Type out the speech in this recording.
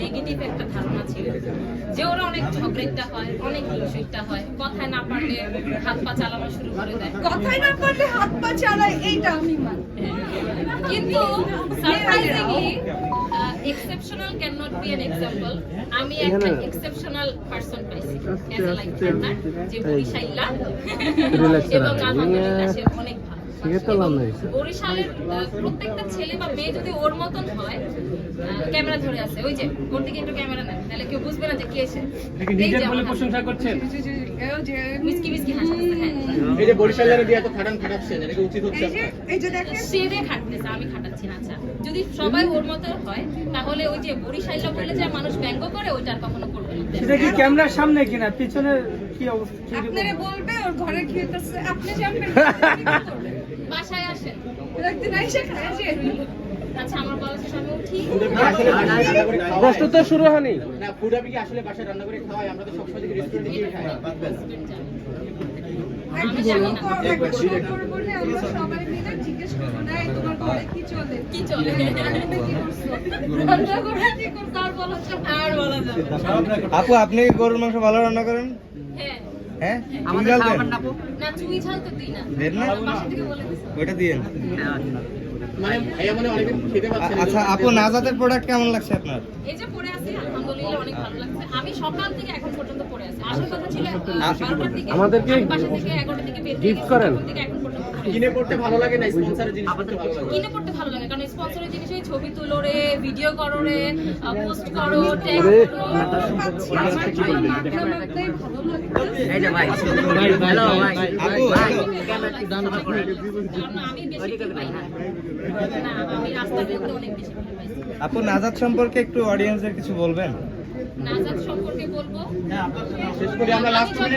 Negative একটা ধারণা ছিল যে ওরা অনেক ঝগড়েটা হয় অনেক হিংসুকটা হয়। কথায় না পারলে হাত পা চালানো শুরু করে দেয়। কথাই না পারলে হাত পা চালায় এইটা আমি মানি। কিন্তু surprisingly exceptional can not be an example আমি একটা এক্সেপশনাল পারসন পাইছি অ্যাজ আ লাইফ পার্টনার যে বরিশাইলা এবং আলহামদুলিল্লাহ সে অনেক ভালো। বরিশালের প্রত্যেকটা ছেলে বা মেয়ে যদি ওর মতন হয় ক্যামেরা ধরে আছে। ওই যে ওর দিকে একটু ক্যামেরা নেয় তাহলে কেউ বুঝবে না যে কে এসে। নাকি এই নিজের যে বলে আমার প্রশংসা করছেন? যে- যে- এও যে মিসকি মিসকি হাসতেছে হ্যাঁ। এই যে বরিশালের দিয়ে এত খাটান খাটাচ্ছেন এটা উচিত হচ্ছে এই যে দেখেন। সেরে খাটতেছে আমি খাটাচ্ছি না আচ্ছা। যদি সবাই ওর মতো হয় তাহলে ওই যে বরিশাইলা বলে যে মানুষ ব্যঙ্গ করে ওইটা আর কখনো করবে না। সেটা কি ক্যামেরার সামনে কিনা? পিছনে কি অবস্থা? আপনারে বলবে? ওর ঘরে খেতেছে আপনি জানবেন বাসায় আসেন। একদিন আইসা খায় যে আচ্ছা আমার উঠি? প্রশ্ন তো শুরু হয়নি। না ফুড আপনি কি আসলে বাসায় রান্না করে খাওয়াই? আমরা তো সবসময় রেস্টুরেন্টে গিয়ে খাই। আমি জানি না একটা শো করব না আমরা সবাই মিলে জিজ্ঞেস করব না কি চলে? কি চলে। আপু আপনি গরুর মাংস ভালো রান্না করেন? হ্যাঁ। হ্যাঁ? চুই ঝাল দেন? না চুই ঝাল তো দিই না। দেন না? বাসা থেকে বলে দিছি। ওইটা দিয়েন। মানে মানে আচ্ছা আপু নাজাতের প্রোডাক্ট কেমন লাগছে আপনার? এই যে পড়ে আছি আলহামদুলিল্লাহ অনেক ভালো লাগছে। আমি সকাল থেকে এখন পর্যন্ত পড়ে আছি। আসার কথা ছিল আমাদেরকে থেকে বের হয়ে করেন। কিনে পড়তে ভালো লাগে না স্পন্সরের জিনিস পড়তে ভালো লাগে? কিনে পড়তে ভালো লাগে কারণ স্পন্সরের জিনিস ওই ছবি তুলো রে ভিডিও করো রে পোস্ট করো ট্যাগ করো। ভালো মাখতে মাখতেই ভালো আপু। কারণ আমি বেশি পাই না। না আমি রাস্তার মধ্যে অনেক বেশি আপু নাজাত সম্পর্কে একটু অডিয়েন্সের কিছু বলবেন? নাজাত সম্পর্কে বলব? শেষ করে আমরা লাস্ট মিনিটে